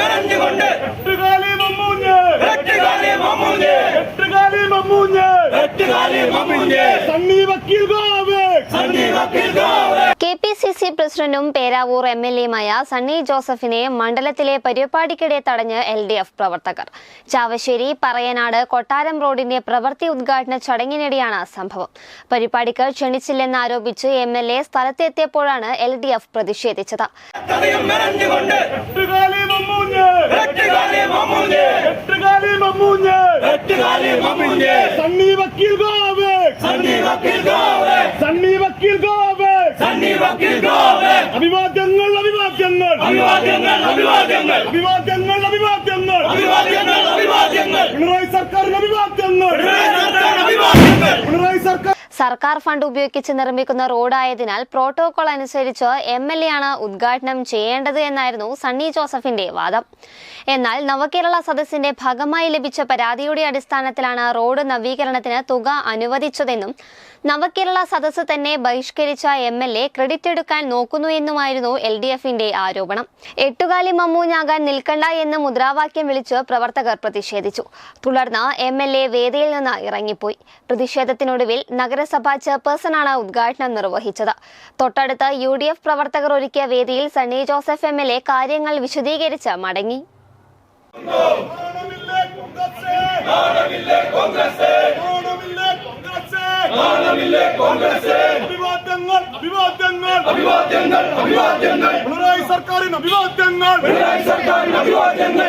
മെനഞ്ഞുകൊണ്ട് എട്ടുകാലി മമ്മൂഞ്ഞ്. എട്ടുകാലി മമ്മൂഞ്ഞ്. എട്ടുകാലി മമ്മൂഞ്ഞ്. എട്ടുകാലി മമ്മൂഞ്ഞ്. സണ്ണി വക്കീൽ ഗോവേ. സണ്ണി വക്കീൽ ഗോവേ. K P C C പ്രസിഡന്റും പേരാവൂർ എം എൽ എയുമായ സണ്ണി ജോസഫിനെ മണ്ഡലത്തിലെ പരിപാടിക്കിടെ തടഞ്ഞ് എൽ ഡി എഫ് പ്രവർത്തകർ. ചാവശ്ശേരി പറയനാട് കൊട്ടാരം റോഡിന്റെ പ്രവൃത്തി ഉദ്ഘാടന ചടങ്ങിനിടെയാണ് സംഭവം. പരിപാടിക്ക് ക്ഷണിച്ചില്ലെന്ന് ആരോപിച്ച് എം എൽ എ സ്ഥലത്തെത്തിയപ്പോഴാണ് എൽ ഡി എഫ് പ്രതിഷേധിച്ചത്. എട്ടുകാലി മമ്മൂഞ്ഞ്. എട്ടുകാലി മമ്മൂഞ്ഞ്. എട്ടുകാലി മമ്മൂഞ്ഞ്. സണ്ണി വക്കീൽ ഗോവേ. സണ്ണി വക്കീൽ ഗോവേ. സണ്ണി വക്കീൽ ഗോവേ. സണ്ണി വക്കീൽ ഗോവേ. അഭിവാദ്യങ്ങൾ അഭിവാദ്യങ്ങൾ. അഭിവാദ്യങ്ങൾ അഭിവാദ്യങ്ങൾ. അഭിവാദ്യങ്ങൾ അഭിവാദ്യങ്ങൾ. അഭിവാദ്യങ്ങൾ അഭിവാദ്യങ്ങൾ. പിണറായി സർക്കാരിന് അഭിവാദ്യങ്ങൾ. സർക്കാർ ഫണ്ട് ഉപയോഗിച്ച് നിർമ്മിക്കുന്ന റോഡായതിനാൽ പ്രോട്ടോകോൾ അനുസരിച്ച് എം എൽ എ ആണ് ഉദ്ഘാടനം ചെയ്യേണ്ടത് എന്നായിരുന്നു സണ്ണി ജോസഫിന്റെ വാദം. എന്നാൽ നവകേരള സദസ്സിന്റെ ഭാഗമായി ലഭിച്ച പരാതിയുടെ അടിസ്ഥാനത്തിലാണ് റോഡ് നവീകരണത്തിന് തുക അനുവദിച്ചതെന്നും നവകേരള സദസ്സ് തന്നെ ബഹിഷ്കരിച്ച എം എൽ എ ക്രെഡിറ്റ് എടുക്കാൻ നോക്കുന്നു എന്നുമായിരുന്നു എൽ ഡി എഫിന്റെ ആരോപണം. എട്ടുകാലി മമ്മൂഞ്ഞാകാൻ നിൽക്കണ്ട എന്ന് മുദ്രാവാക്യം വിളിച്ച് പ്രവർത്തകർ പ്രതിഷേധിച്ചു. തുടർന്ന് എം എൽ എ വേദിയിൽ നിന്ന് ഇറങ്ങിപ്പോയി. പ്രതിഷേധത്തിനൊടുവിൽ നഗരസഭാ ചെയർപേഴ്സണാണ് ഉദ്ഘാടനം നിർവഹിച്ചത്. തൊട്ടടുത്ത് യു ഡി എഫ് പ്രവർത്തകർ ഒരുക്കിയ വേദിയിൽ Sunny Joseph M L A കാര്യങ്ങൾ വിശദീകരിച്ച് മടങ്ങി. അഭിവാദ്യങ്ങൾ അഭിവാദ്യങ്ങൾ. അഭിവാദ്യങ്ങൾ അഭിവാദ്യങ്ങൾ. പിണറായി സർക്കാരിന് അഭിവാദ്യങ്ങൾ. പിണറായി സർക്കാരിന് അഭിവാദ്യങ്ങൾ.